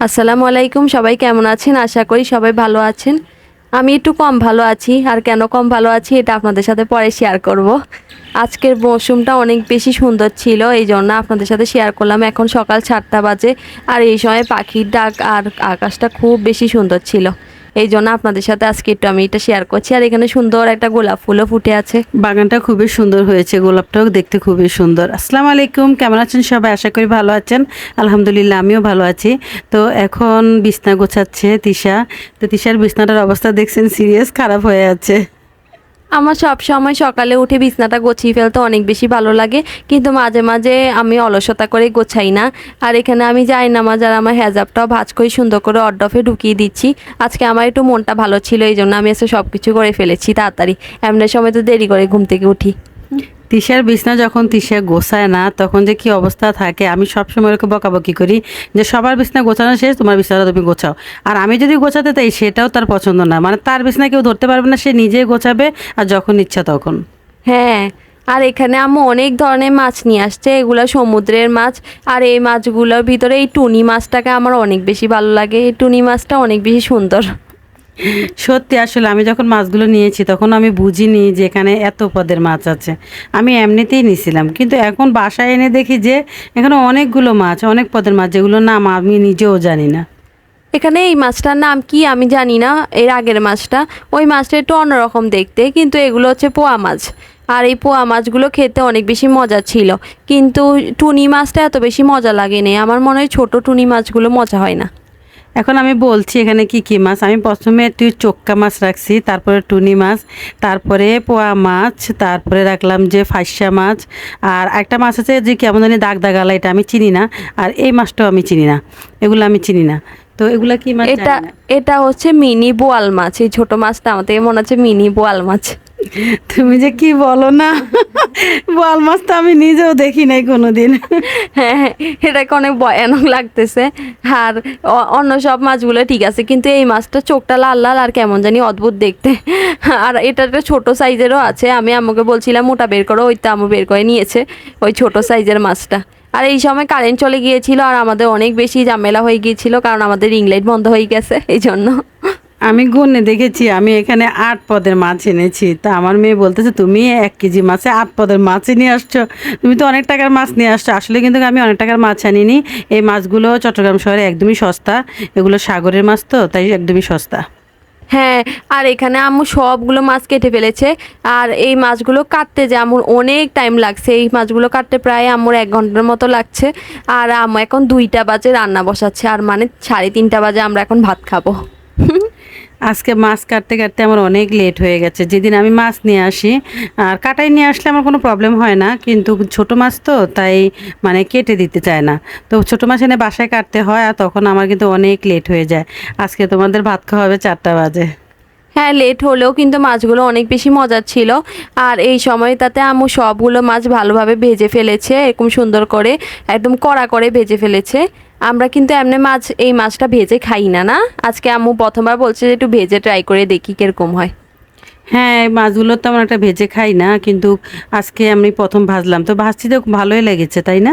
আসসালামু আলাইকুম, সবাই কেমন আছেন? আশা করি সবাই ভালো আছেন। আমি একটু কম ভালো আছি, আর কেন কম ভালো আছি এটা আপনাদের সাথে পরে শেয়ার করব। আজকের মৌসুমটা অনেক বেশি সুন্দর ছিল, এই জন্য আপনাদের সাথে শেয়ার করলাম। এখন সকাল সাতটা বাজে, আর এই সময় পাখির ডাক আর আকাশটা খুব বেশি সুন্দর ছিল। এই জন্য আপনাদের সাথে আজকে একটু আমি এটা শেয়ার করছি। আর এখানে সুন্দর একটা গোলাপ ফুলও ফুটে আছে। বাগানটা খুবই সুন্দর হয়েছে, গোলাপটাও দেখতে খুবই সুন্দর। আসসালামু আলাইকুম, কেমন আছেন সবাই? আশা করি ভালো আছেন। আলহামদুলিল্লাহ, আমিও ভালো আছি। তো এখন বিছনা গোছাচ্ছে তিশা। তো তিশার বিছনাটার অবস্থা দেখছেন, সিরিয়াস খারাপ হয়ে আছে। আমার সব সময় সকালে উঠে বিছনাটা গোছিয়ে ফেলতে অনেক বেশি ভালো লাগে, কিন্তু মাঝে মাঝে আমি অলসতা করে গোছাই না। আর এখানে আমি যাই না, মাঝে আর আমার হেজাবটাও ভাজ করে সুন্দর করে অড্ডফে ঢুকিয়ে দিচ্ছি। আজকে আমার একটু মনটা ভালো ছিল এই জন্য আমি এসে সব কিছু করে ফেলেছি তাড়াতাড়ি। এমনি সময় তো দেরি করে ঘুম থেকে উঠি। তিশার বিছনা যখন তিশা গোছায় না, তখন যে কি অবস্থা থাকে, আমি সবসময় ওরকম বকাবকি করি যে সবার বিছনা গোছানো শেষ, তোমার বিছনাটা তুমি গোছাও। আর আমি যদি গোছাতে তাই সেটাও তার পছন্দ না। মানে তার বিছনা কেউ ধরতে পারবে না, সে নিজেই গোছাবে আর যখন ইচ্ছা তখন। হ্যাঁ আর এখানে আম্মু অনেক ধরনের মাছ নিয়ে আসছে। এগুলো সমুদ্রের মাছ। আর এই মাছগুলোর ভিতরে এই টুনি মাছটাকে আমার অনেক বেশি ভালো লাগে। এই টুনি মাছটা অনেক বেশি সুন্দর। সত্যি, আসলে আমি যখন মাছগুলো নিয়েছি তখন আমি বুঝিনি যে এখানে এত পদের মাছ আছে। আমি এমনিতেই নিছিলাম, কিন্তু এখন বাসায় এনে দেখি যে এখানে অনেকগুলো মাছ, অনেক পদের মাছ, যেগুলোর নাম আমি নিজেও জানি না। এখানে এই মাছটার নাম কি আমি জানি না, এর আগের মাছটা। ওই মাছটা একটু অন্যরকম দেখতে, কিন্তু এগুলো হচ্ছে পোয়া মাছ। আর এই পোয়া মাছগুলো খেতে অনেক বেশি মজা ছিল, কিন্তু টুনি মাছটা এত বেশি মজা লাগেনি। আমার মনে হয় ছোটো টুনি মাছগুলো মজা হয় না। এখন আমি বলছি এখানে কি কি মাছ? আমি প্রথমে একটু চোক্কা মাছ রাখছি তারপরে টুনি মাছ তারপরে পোয়া মাছ তারপরে রাখলাম যে ফাঁসা মাছ আর একটা মাছ আছে যে কেমন জানি দাগ দাগালা এটা আমি চিনি না আর এই মাছটাও আমি চিনি না এগুলো আমি চিনি না। তো এগুলা কি মাছ এটা এটা হচ্ছে মিনি বোয়াল মাছ এই ছোটো মাছটা থেকে মনে হচ্ছে মিনি বোয়াল মাছ। তুমি যে কি বলো না? বোয়াল মাছ তো আমি নিজেও দেখি নাই কোনোদিন। হ্যাঁ হ্যাঁ, এটাকে অনেক ভয়ানক লাগতেছে। আর অন্য সব মাছগুলো ঠিক আছে কিন্তু এই মাছটা চোখটা লাল লাল আর কেমন জানি অদ্ভুত দেখতে। আর এটা একটা ছোটো সাইজেরও আছে আমি আমাকে বলছিলাম ওটা বের করো। ওই তো আমু বের করে নিয়েছে ওই ছোটো সাইজের মাছটা। আর এই সময় কারেন্ট চলে গিয়েছিল আর আমাদের অনেক বেশি ঝামেলা হয়ে গিয়েছিল কারণ আমাদের রিং লাইট বন্ধ হয়ে গেছে এই জন্য। আমি গুনে দেখেছি, আমি এখানে আট পদের মাছ এনেছি। তা আমার মেয়ে বলতেছে, তুমি এক কেজি মাছে আট পদের মাছ নিয়ে আসছো। তুমি তো অনেক টাকার মাছ নিয়ে আসছো। আসলে কিন্তু আমি অনেক টাকার মাছ আনিনি। এই মাছগুলো চট্টগ্রাম শহরে একদমই সস্তা। এগুলো সাগরের মাছ তো, তাই একদমই সস্তা। হ্যাঁ আর এখানে আম্মু সবগুলো মাছ কেটে ফেলেছে। আর এই মাছগুলো কাটতে যে আম্মুর অনেক টাইম লাগছে। এই মাছগুলো কাটতে প্রায় আম্মুর এক ঘণ্টার মতো লাগছে। আর আম্মু এখন দুইটা বাজে রান্না বসাচ্ছে। আর মানে সাড়ে তিনটা বাজে আমরা এখন ভাত খাব। আজকে মাছ কাটতে কাটতে আমার অনেক লেট হয়ে গেছে। যেদিন আমি মাছ নিয়ে আসি, আর কাটাই নিয়ে আসলে আমার কোনো প্রবলেম হয় না, কিন্তু ছোট মাছ তো, তাই মানে কেটে দিতে চায় না। তো ছোট মাছ এনে বাসায় কাটতে হয়, আর তখন আমার কিন্তু অনেক লেট হয়ে যায়। আজকে তোমাদের ভাত খাওয়া হবে চারটা বাজে। হ্যাঁ লেট হলেও কিন্তু মাছগুলো অনেক বেশি মজার ছিল। আর এই সময়টাতে আমু সবগুলো মাছ ভালোভাবে ভেজে ফেলেছে এরকম সুন্দর করে একদম কড়া করে ভেজে ফেলেছে। আমরা কিন্তু এমনি মাছ এই মাছটা ভেজে খাই না না? আজকে আম্মু প্রথমবার বলছে যে একটু ভেজে ট্রাই করে দেখি কীরকম হয়। হ্যাঁ এই মাছগুলো তো আমার একটা ভেজে খাই না কিন্তু আজকে আমি প্রথম ভাজলাম। তো ভাজছি তো ভালোই লেগেছে তাই না?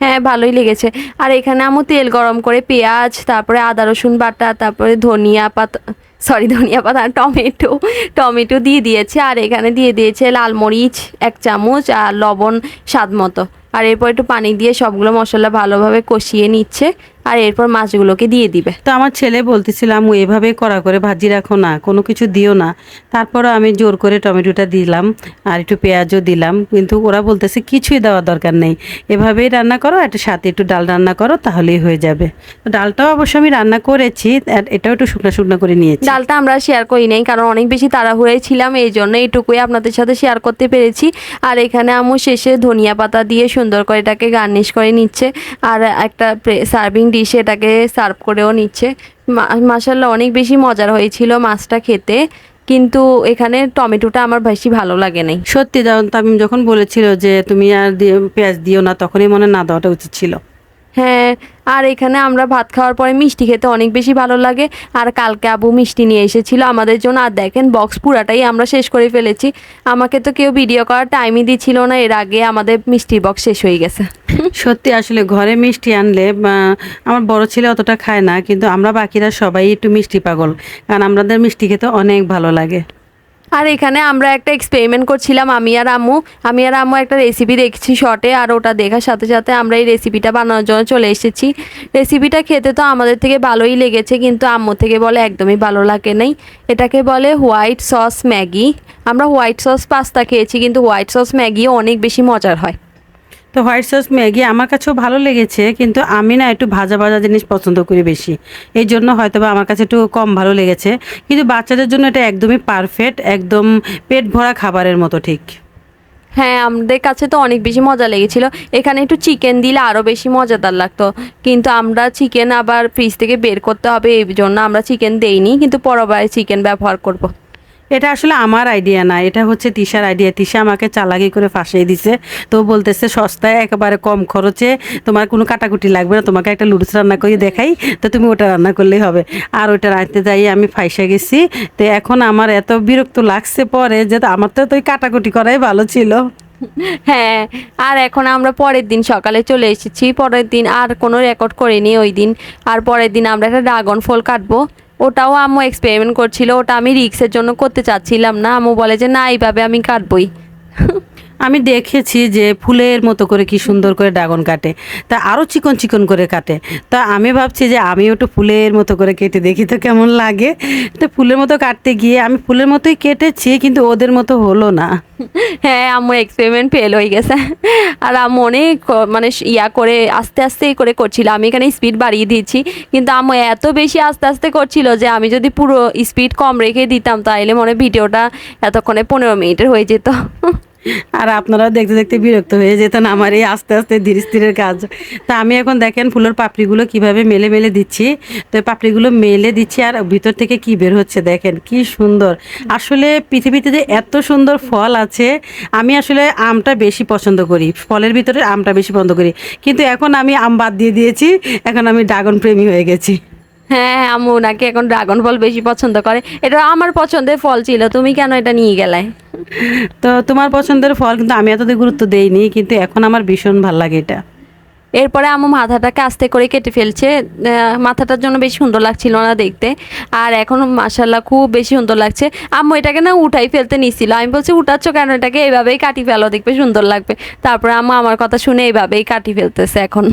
হ্যাঁ ভালোই লেগেছে। আর এখানে আমু তেল গরম করে পেঁয়াজ তারপরে আদা রসুন বাটা তারপরে ধনিয়া পাতা সরি ধনিয়া পাতা টমেটো। টমেটো দিয়ে দিয়েছে, আর এখানে দিয়ে দিয়েছে লাল মরিচ, এক চামচ, আর লবণ স্বাদ মতো। আর এরপর একটু পানি দিয়ে সবগুলো মশলা ভালোভাবে কষিয়ে নিচ্ছে। আর এরপর মাছগুলোকে দিয়ে দিবে। তো আমার ছেলে বলতেছিলাম ও এভাবে করা করে ভাজি রাখো না কোনো কিছু দিও না। তারপরও আমি জোর করে টমেটোটা দিলাম আর একটু পেঁয়াজও দিলাম। কিন্তু ওরা বলতেছে কিছুই দেওয়ার দরকার নেই। এভাবেই রান্না করো একটু সাথে একটু ডাল রান্না করো তাহলেই হয়ে যাবে। ডালটাও অবশ্য আমি রান্না করেছি আর এটাও একটু শুকনো শুকনো করে নিয়েছি। ডালটা আমরা শেয়ার করি নাই কারণ অনেক বেশি তাড়াহুড়ায় ছিলাম এই জন্য এইটুকুই আপনাদের সাথে শেয়ার করতে পেরেছি। আর এখানে আমু শেষে ধনিয়া পাতা দিয়ে সুন্দর করে এটাকে গার্নিশ করে নিচ্ছে আর একটা সার্ভিং ডিশে এটাকে সার্ভ করেও নিচ্ছে। মাসাল্লাহ অনেক বেশি মজার হয়েছিল মাছটা খেতে। কিন্তু এখানে টমেটোটা আমার বেশি ভালো লাগে নাই। সত্যি, তামিম যখন বলেছিল যে, তুমি আর পেঁয়াজ দিও না, তখনই মনে না দেওয়াটা উচিত ছিল। হ্যাঁ আর এখানে আমরা ভাত খাওয়ার পরে মিষ্টি খেতে অনেক বেশি ভালো লাগে। আর কালকে আবু মিষ্টি নিয়ে এসেছিল আমাদের জন্য। আর দেখেন বক্স পুরাটাই আমরা শেষ করে ফেলেছি। আমাকে তো কেউ ভিডিও করার টাইমই দিচ্ছিল না। এর আগে আমাদের মিষ্টির বক্স শেষ হয়ে গেছে। সত্যি, আসলে ঘরে মিষ্টি আনলে আমার বড় ছেলে অতটা খায় না। কিন্তু আমরা বাকিরা সবাই একটু মিষ্টি পাগল। কারণ আমাদের মিষ্টি খেতে অনেক ভালো লাগে। আর এখানে আমরা একটা এক্সপেরিমেন্ট করছিলাম, আমি আর আম্মু। আমি আর আম্মু একটা রেসিপি দেখছি শর্টে আর ওটা দেখার সাথে সাথে আমরা এই রেসিপিটা বানানোর জন্য চলে এসেছি। রেসিপিটা খেতে তো আমাদের থেকে ভালোই লেগেছে, কিন্তু আম্মু থেকে বলে একদমই ভালো লাগে নাই। এটাকে বলে হোয়াইট সস ম্যাগি। আমরা হোয়াইট সস পাস্তা খেয়েছি, কিন্তু হোয়াইট সস ম্যাগিও অনেক বেশি মজার হয়। তো হোয়াইট সস ম্যাগি আমার কাছেও ভালো লেগেছে, কিন্তু আমি না একটু ভাজা ভাজা জিনিস পছন্দ করি বেশি। এই জন্য হয়তো বা আমার কাছে একটু কম ভালো লেগেছে, কিন্তু বাচ্চাদের জন্য এটা একদমই পারফেক্ট একদম পেট ভরা খাবারের মতো ঠিক। হ্যাঁ আমাদের কাছে তো অনেক বেশি মজা লেগেছিল। এখানে একটু চিকেন দিলে আরও বেশি মজাদার লাগতো। কিন্তু আমরা চিকেন আবার ফ্রিজ থেকে বের করতে হবে, এই জন্য আমরা চিকেন দেইনি, কিন্তু পরবারে চিকেন ব্যবহার করব। এটা আসলে আমার আইডিয়া না, এটা হচ্ছে তিশার আইডিয়া তিশা আমাকে চালাকি করে ফাঁসিয়ে দিছে, তো বলতেছে সস্তায় একেবারে কম খরচে তোমার কোনো কাটাকুটি লাগবে না, তোমাকে একটা লুডুস রান্না করে দেখাই, তো তুমি ওটা রান্না করলেই হবে। আর ওটা রাঁধতে যাই আমি ফাইসা গেছি, তো এখন আমার এত বিরক্ত লাগছে পরে যে আমার তো ওই কাটাকুটি করাই ভালো ছিল। হ্যাঁ আর এখন আমরা পরের দিন সকালে চলে এসেছি, পরের দিন আর কোনো রেকর্ড করিনি ওই দিন। আর পরের দিন আমরা একটা ড্রাগন ফল কাটবো। ওটাও আম্মু এক্সপেরিমেন্ট করছিল, ওটা আমি রিক্সের জন্য করতে চাচ্ছিলাম না। আম্মু বলে যে, না, এইভাবে আমি কাটবই। আমি দেখেছি যে ফুলের মতো করে কি সুন্দর করে ড্রাগন কাটে। তা আরও চিকন চিকন করে কাটে। তা আমি ভাবছি যে আমি একটু ফুলের মতো করে কেটে দেখি তো কেমন লাগে। তো ফুলের মতো কাটতে গিয়ে আমি ফুলের মতোই কেটেছি কিন্তু ওদের মতো হলো না। হ্যাঁ আম্মু এক্সপেরিমেন্ট ফেল হয়ে গেছে। আর আম্মু অনেক মানে ইয়া করে, আস্তে আস্তে করে করছিল। আমি এখানে স্পিড বাড়িয়ে দিয়েছি। কিন্তু আম্মু এত বেশি আস্তে আস্তে করছিল যে আমি যদি পুরো স্পিড কম রেখে দিতাম তাহলে মনে ভিডিওটা এতক্ষণে পনেরো মিনিটের হয়ে যেত। আর আপনারা দেখতে দেখতে বিরক্ত হয়ে যেতেন আমার এই আস্তে আস্তে ধীরে স্থিরের কাজ। তা আমি এখন দেখেন ফুলের পাপড়িগুলো কীভাবে মেলে মেলে দিচ্ছি। তো পাপড়িগুলো মেলে দিচ্ছি আর ভিতর থেকে কি বের হচ্ছে দেখেন, কি সুন্দর। আসলে পৃথিবীতে যে এত সুন্দর ফল আছে, আমি আসলে আমটা বেশি পছন্দ করি, ফলের ভিতরে আমটা বেশি পছন্দ করি। কিন্তু এখন আমি আম বাদ দিয়ে দিয়েছি, এখন আমি ড্রাগন প্রেমী হয়ে গেছি। হ্যাঁ আম্মু নাকি এখন ড্রাগন ফল বেশি পছন্দ করে। এটা আমার পছন্দের ফল ছিল তুমি কেন এটা নিয়ে গেলে? তো তোমার পছন্দের ফল কিন্তু আমি এতদিন গুরুত্ব দেইনি কিন্তু এখন আমার ভীষণ ভালো লাগে এটা। এরপরে আম্মু মাথাটাকে আস্তে করে কেটে ফেলছে মাথাটার জন্য বেশি সুন্দর লাগছিল না দেখতে আর এখন মাসাল্লাহ খুব বেশি সুন্দর লাগছে। আম্মু এটাকে না উঠাই ফেলতে নিছিল আমি বলছি উঠাচ্ছ কেন এটাকে? এইভাবেই কাটি ফেলো দেখবে সুন্দর লাগবে। তারপরে আম্মু আমার কথা শুনে এইভাবেই কাটি ফেলতেছে এখন।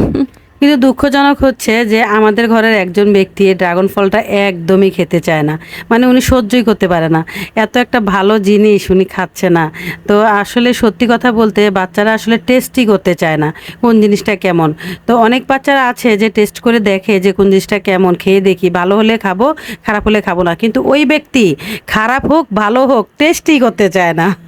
কিন্তু দুঃখজনক হচ্ছে যে আমাদের ঘরের একজন ব্যক্তি এই ড্রাগন ফলটা একদমই খেতে চায় না। মানে উনি সহ্যই করতে পারে না। এত একটা ভালো জিনিস উনি খাচ্ছে না। তো আসলে সত্যি কথা বলতে বাচ্চারা আসলে টেস্টই করতে চায় না কোন জিনিসটা কেমন। তো অনেক বাচ্চারা আছে যে টেস্ট করে দেখে যে কোন জিনিসটা কেমন, খেয়ে দেখি। ভালো হলে খাব, খারাপ হলে খাব না। কিন্তু ওই ব্যক্তি খারাপ হোক, ভালো হোক টেস্টই করতে চায় না।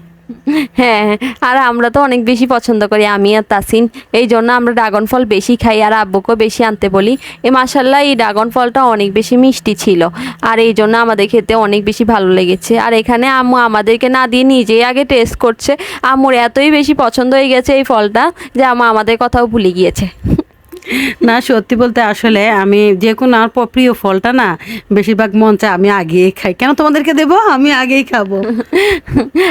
হ্যাঁ আর আমরা তো অনেক বেশি পছন্দ করি, আমি আর তাসিন। এই জন্য আমরা ড্রাগন ফল বেশি খাই আর আব্বুকেও বেশি আনতে বলি। এ মাসাল্লাহ এই ড্রাগন ফলটা অনেক বেশি মিষ্টি ছিল। আর এই জন্য আমাদের খেতে অনেক বেশি ভালো লেগেছে। আর এখানে আম্মু আমাদেরকে না দিয়ে নিজেই আগে টেস্ট করছে। আম্মুর এতই বেশি পছন্দ হয়ে গেছে এই ফলটা যে আম্মু আমাদের কথাও ভুলে গিয়েছে। না, সত্যি বলতে আসলে আমি যে কোনো আমার প- প্রিয় ফলটা না বেশিরভাগ মন চায় আমি আগেই খাই। কেন তোমাদেরকে দেবো? আমি আগেই খাব।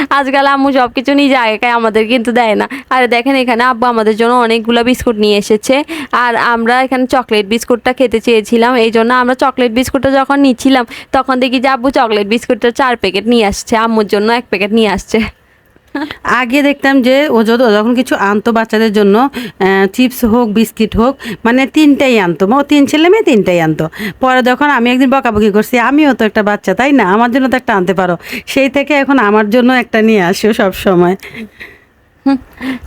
আজকাল আম্মু সব কিছু নিজে আগে খায়, আমাদের কিন্তু দেয় না। আর দেখেন এখানে আব্বু আমাদের জন্য অনেকগুলো বিস্কুট নিয়ে এসেছে। আর আমরা এখানে চকলেট বিস্কুটটা খেতে চেয়েছিলাম, এই জন্য আমরা চকলেট বিস্কুটটা যখন নিচ্ছিলাম, তখন দেখি যে আব্বু চকলেট বিস্কুটটা চার প্যাকেট নিয়ে আসছে, আম্মুর জন্য এক প্যাকেট নিয়ে আসছে। আগে দেখতাম যে ও যত, যখন কিছু আনতো বাচ্চাদের জন্য চিপস হোক, বিস্কিট হোক মানে তিনটাই আনতো। ও তিন ছেলে মেয়ে তিনটাই আনতো। পরে যখন আমি একদিন বকাবকি করছি, আমিও তো একটা বাচ্চা, তাই না? আমার জন্য তো একটা আনতে পারো। সেই থেকে এখন আমার জন্য একটা নিয়ে আসো সব সময়।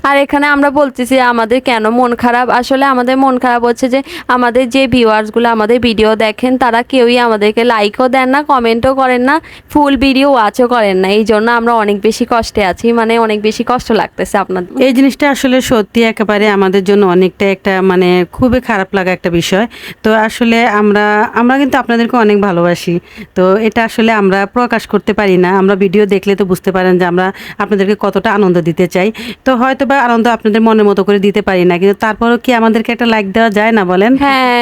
আর এখানে আমরা বলতেছি আমাদের কেন মন খারাপ? আসলে আমাদের মন খারাপ হচ্ছে যে আমাদের যে ভিউয়ার্সগুলো আমাদের ভিডিও দেখেন, তারা কেউই আমাদেরকে লাইকও দেন না কমেন্টও করেন না ফুল ভিডিও ওয়াচও করেন না। এই জন্য আমরা অনেক বেশি কষ্টে আছি মানে অনেক বেশি কষ্ট লাগতেছে আপনাদের। এই জিনিসটা আসলে সত্যি একেবারে আমাদের জন্য অনেকটা একটা মানে খুবই খারাপ লাগা একটা বিষয়। তো আসলে আমরা আমরা কিন্তু আপনাদেরকে অনেক ভালোবাসি। তো এটা আসলে আমরা প্রকাশ করতে পারি না। আমরা ভিডিও দেখলে তো বুঝতে পারেন যে আমরা আপনাদেরকে কতটা আনন্দ দিতে চাই। তো হয়তো বা আনন্দ আপনাদের মনের মতো করে দিতে পারি না কিন্তু তারপরেও কি আমাদেরকে একটা লাইক দেওয়া যায় না বলেন? হ্যাঁ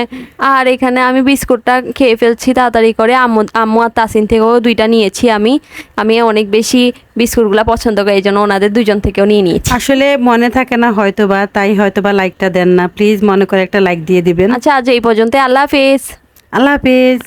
আর এখানে আমি বিস্কুটটা খেয়ে ফেলছি তাড়াতাড়ি করে আম্মু আম্মু আর তাসিন থেকেও দুইটা নিয়েছি আমি। আমি অনেক বেশি বিস্কুটগুলো পছন্দ করি এই জন্য ওনাদের দুজন থেকেও নিয়ে নিয়েছি। আসলে মনে থাকে না হয়তো বা তাই হয়তো বা লাইকটা দেন না। প্লিজ মনে করে একটা লাইক দিয়ে দিবেন। আচ্ছা আজ এই পর্যন্ত আল্লাহ হাফেজ। আল্লাহ হাফিজ।